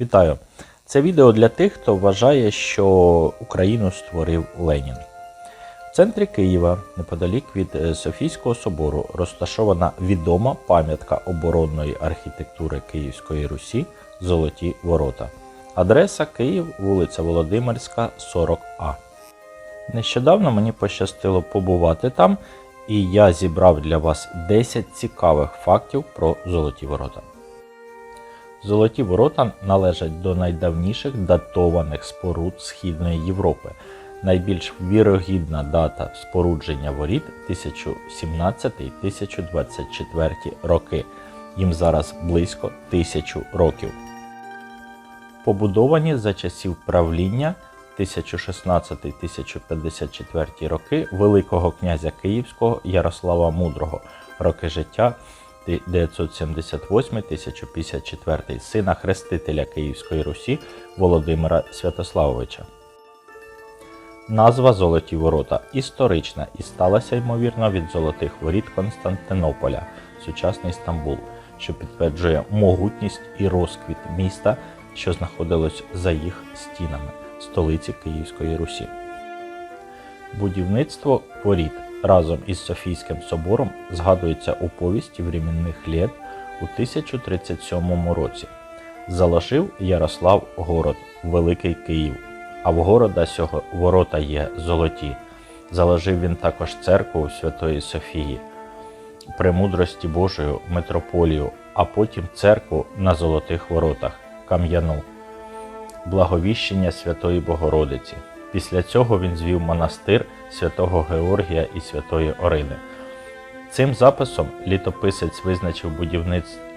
Вітаю! Це відео для тих, хто вважає, що Україну створив Ленін. В центрі Києва, неподалік від е, Софійського собору, розташована відома пам'ятка оборонної архітектури Київської Русі Золоті Ворота. Адреса Київ, вулиця Володимирська, 40А. Нещодавно мені пощастило побувати там, і я зібрав для вас 10 цікавих фактів про Золоті Ворота. Золоті ворота належать до найдавніших датованих споруд Східної Європи. Найбільш вірогідна дата спорудження воріт 1017-1024 роки. Їм зараз близько тисячу років. Побудовані за часів правління 1016-1054 роки Великого князя Київського Ярослава Мудрого, роки життя 978-1054 сина хрестителя Київської Русі Володимира Святославовича. Назва Золоті Ворота історична і сталася ймовірно від золотих воріт Константинополя, сучасний Стамбул, що підтверджує могутність і розквіт міста, що знаходилось за їх стінами, столиці Київської Русі. Будівництво воріт разом із Софійським собором згадується у повісті временних літ у 1037 році. Заложив Ярослав город, Великий Київ, а в города сього ворота є золоті. Заложив він також церкву Святої Софії, премудрості Божою митрополію, а потім церкву на золотих воротах, кам'яну, благовіщення Святої Богородиці. Після цього він звів монастир святого Георгія і Святої Орини. Цим записом літописець визначив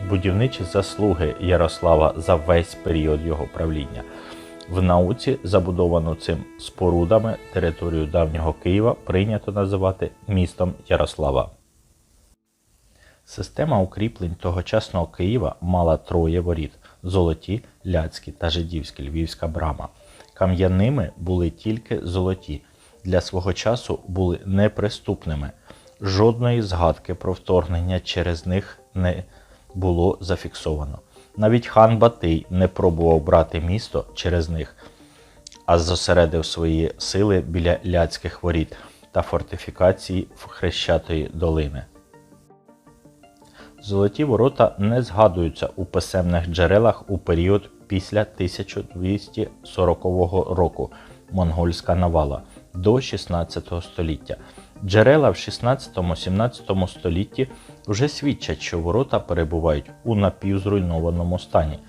будівничі заслуги Ярослава за весь період його правління. В науці, забудовану цим спорудами, територію давнього Києва прийнято називати містом Ярослава. Система укріплень тогочасного Києва мала троє воріт: золоті, ляцькі та жидівські львівська брама. Кам'яними були тільки золоті, для свого часу були неприступними. Жодної згадки про вторгнення через них не було зафіксовано. Навіть хан Батий не пробував брати місто через них, а зосередив свої сили біля ляцьких воріт та фортифікації в Хрещатої долини. Золоті ворота не згадуються у писемних джерелах у період після 1240 року монгольська навала до 16 століття. Джерела в 16-17 столітті вже свідчать, що ворота перебувають у напівзруйнованому стані.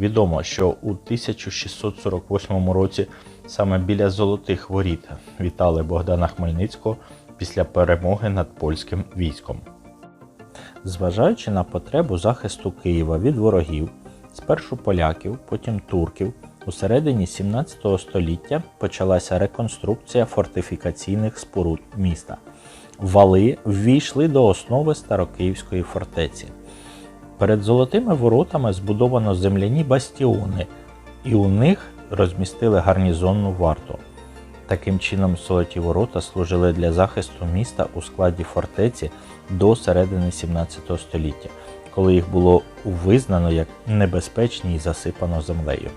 Відомо, що у 1648 році саме біля золотих воріт вітали Богдана Хмельницького після перемоги над польським військом. Зважаючи на потребу захисту Києва від ворогів, спершу поляків, потім турків, у середині 17 століття почалася реконструкція фортифікаційних споруд міста. Вали ввійшли до основи Старокиївської фортеці. Перед золотими воротами збудовано земляні бастіони, і у них розмістили гарнізонну варту. Таким чином, золоті ворота служили для захисту міста у складі фортеці до середини 17 століття, коли їх було визнано як небезпечні і засипано землею.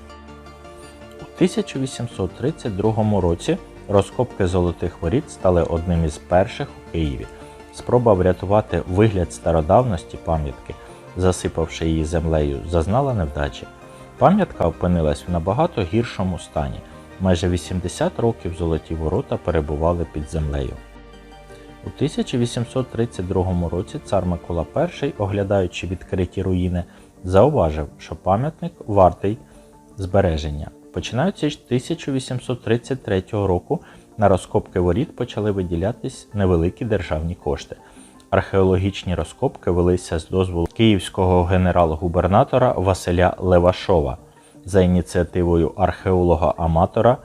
У 1832 році розкопки золотих воріт стали одним із перших у Києві. Спроба врятувати вигляд стародавності пам'ятки, засипавши її землею, зазнала невдачі. Пам'ятка опинилась в набагато гіршому стані. Майже 80 років золоті ворота перебували під землею. У 1832 році цар Микола І, оглядаючи відкриті руїни, зауважив, що пам'ятник вартий збереження. Починаючи з 1833 року на розкопки воріт почали виділятись невеликі державні кошти. Археологічні розкопки велися з дозволу київського генерал-губернатора Василя Левашова за ініціативою археолога-аматора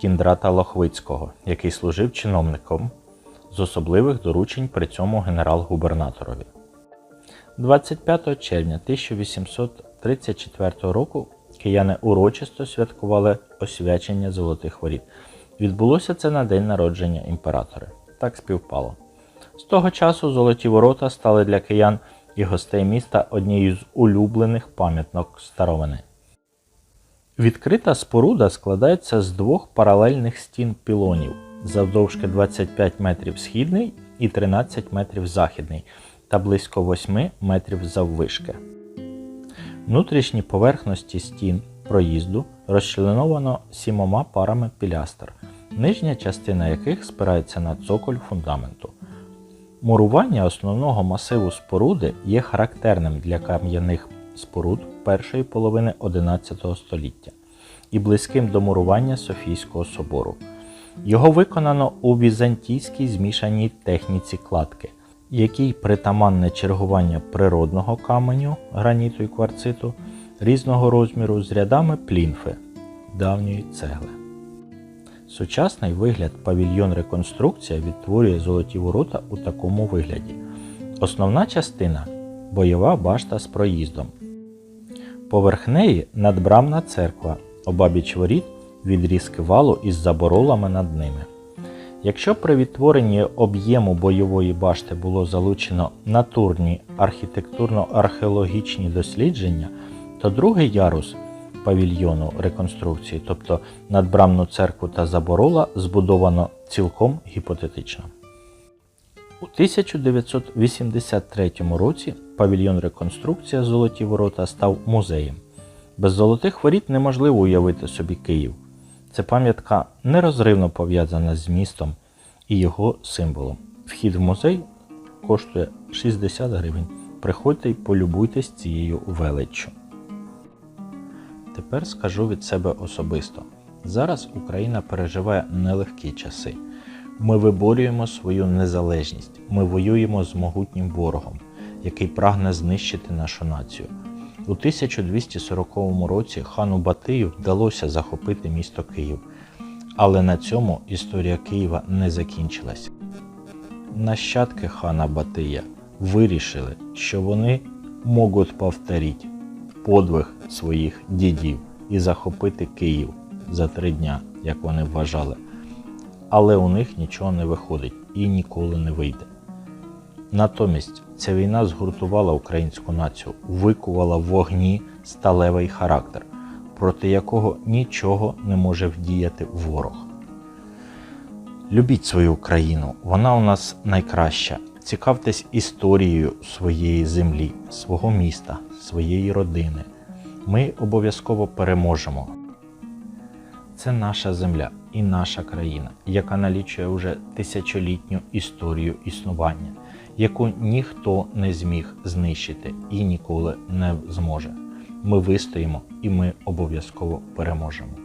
Кіндрата Лохвицького, який служив чиновником з особливих доручень при цьому генерал-губернаторові. 25 червня 1834 року кияни урочисто святкували освячення золотих воріт. Відбулося це на день народження імператора. Так співпало. З того часу золоті ворота стали для киян і гостей міста однією з улюблених пам'яток старовини. Відкрита споруда складається з двох паралельних стін пілонів завдовжки 25 метрів східний і 13 метрів західний та близько 8 метрів заввишки. Внутрішні поверхності стін проїзду розчленовано сімома парами пілястр, нижня частина яких спирається на цоколь фундаменту. Мурування основного масиву споруди є характерним для кам'яних споруд першої половини XI століття і близьким до мурування Софійського собору. Його виконано у візантійській змішаній техніці кладки, якій притаманне чергування природного каменю, граніту і кварциту різного розміру з рядами плінфи давньої цегли. Сучасний вигляд павільйон реконструкція відтворює золоті ворота у такому вигляді. Основна частина бойова башта з проїздом. Поверх неї надбрамна церква, обабіч воріт відрізки валу із заборолами над ними. Якщо при відтворенні об'єму бойової башти було залучено натурні архітектурно-археологічні дослідження, то другий ярус павільйону реконструкції, тобто надбрамну церкву та заборола, збудовано цілком гіпотетично. У 1983 році павільйон реконструкція Золоті ворота став музеєм. Без золотих воріт неможливо уявити собі Київ. Це пам'ятка нерозривно пов'язана з містом і його символом. Вхід в музей коштує 60 гривень. Приходьте й полюбуйтесь цією величчю. Тепер скажу від себе особисто. Зараз Україна переживає нелегкі часи. Ми виборюємо свою незалежність, ми воюємо з могутнім ворогом, який прагне знищити нашу націю. У 1240 році хану Батию вдалося захопити місто Київ, але на цьому історія Києва не закінчилась. Нащадки хана Батия вирішили, що вони можуть повторити подвиг своїх дідів і захопити Київ за три дня, як вони вважали. Але у них нічого не виходить і ніколи не вийде. Натомість ця війна згуртувала українську націю, викувала в вогні сталевий характер, проти якого нічого не може вдіяти ворог. Любіть свою Україну, вона у нас найкраща. Цікавтесь історією своєї землі, свого міста, своєї родини. Ми обов'язково переможемо. Це наша земля і наша країна, яка налічує вже тисячолітню історію існування, яку ніхто не зміг знищити і ніколи не зможе. Ми вистоїмо і ми обов'язково переможемо.